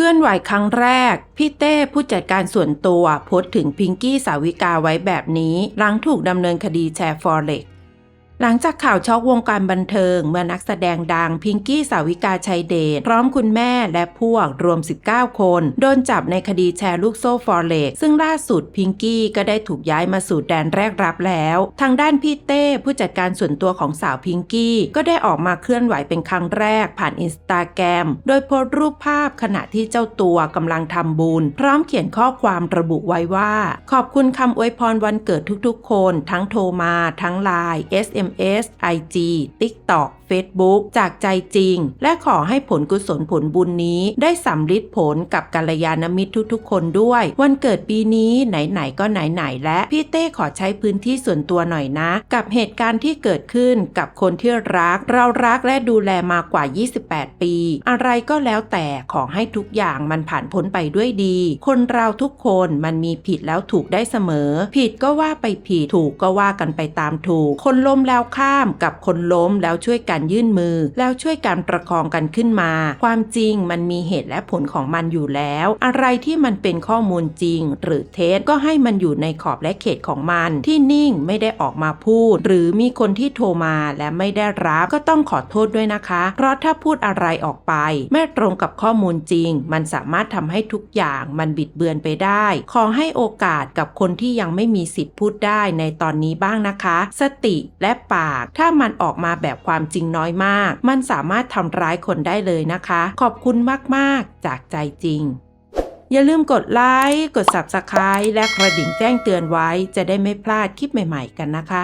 เลื่อนไหวครั้งแรก พี่เต้ผู้จัดการส่วนตัวโพสถึงพิงกี้สาวิกาไว้แบบนี้ หลังถูกดำเนินคดีแชร์ฟอเร็ก หลังจากข่าวช็อกวงการบันเทิง เมื่อนักแสดงดังพิงกี้สาวิกาชัยเดชพร้อมคุณแม่และพวกรวม 19 คน โดนจับในคดีแชร์ลูกโซ่ฟอเร็กซึ่งล่าสุดพิงกี้ก็ได้ถูกย้ายมาสู่แดนแรกรับแล้ว ทางด้านพี่เต้ผู้จัดการส่วนตัวของสาวพิงกี้ ก็ได้ออกมาเคลื่อนไหวเป็นครั้งแรกผ่านอินสตาแกรมโดยโพสต์รูปภาพขณะที่เจ้าตัวกำลังทำบุญ พร้อมเขียนข้อความระบุไว้ว่า ขอบคุณคำอวยพรวันเกิดทุกๆ คน ทั้งโทรมาทั้งไลน์ SMS S I G TikTok Facebook จากใจจริง และขอให้ผลกุศลผลบุญนี้ได้สำลิดผลกับกัลยาณมิตรทุกๆ คนด้วย วันเกิดปีนี้ไหนๆก็ไหนๆและพี่เต้ขอใช้พื้นที่ส่วนตัวหน่อยนะ กับเหตุการณ์ที่เกิดขึ้นกับคนที่รัก เรารักและดูแลมากว่า 28 ปี อะไรก็แล้วแต่ขอให้ทุกอย่างมันผ่านพ้นไปด้วยดี คนเราทุกคนมันมีผิดแล้วถูกได้เสมอ ผิดก็ว่าไปผิดถูกก็ว่ากันไปตามถูก คนล้มแล้วข้ามกับคนล้มแล้วช่วยกันยื่นมือ แล้วช่วยกันประคองกันขึ้นมา ความจริงมันมีเหตุและผลของมันอยู่แล้ว อะไรที่มันเป็นข้อมูลจริง หรือเท็จก็ให้มันอยู่ในขอบและเขตของมันที่นิ่งไม่ได้ออกมาพูด หรือมีคนที่โทรมาและไม่ได้รับก็ต้องขอโทษด้วยนะคะ เพราะถ้าพูดอะไรออกไป ไม่ตรงกับข้อมูลจริง มันสามารถทำให้ทุกอย่างมันบิดเบือนไปได้ ขอให้โอกาสกับคนที่ยังไม่มีสิทธิ์พูดได้ในตอนนี้บ้างนะคะ สติและปาก ถ้ามันออกมาแบบความจริงน้อยมาก มันสามารถทำร้ายคนได้เลยนะคะ ขอบคุณมากๆ จากใจจริงอย่าลืมกดไลค์ กด Subscribe และกระดิ่งแจ้งเตือนไว้ จะได้ไม่พลาดคลิปใหม่ ๆ กันนะคะ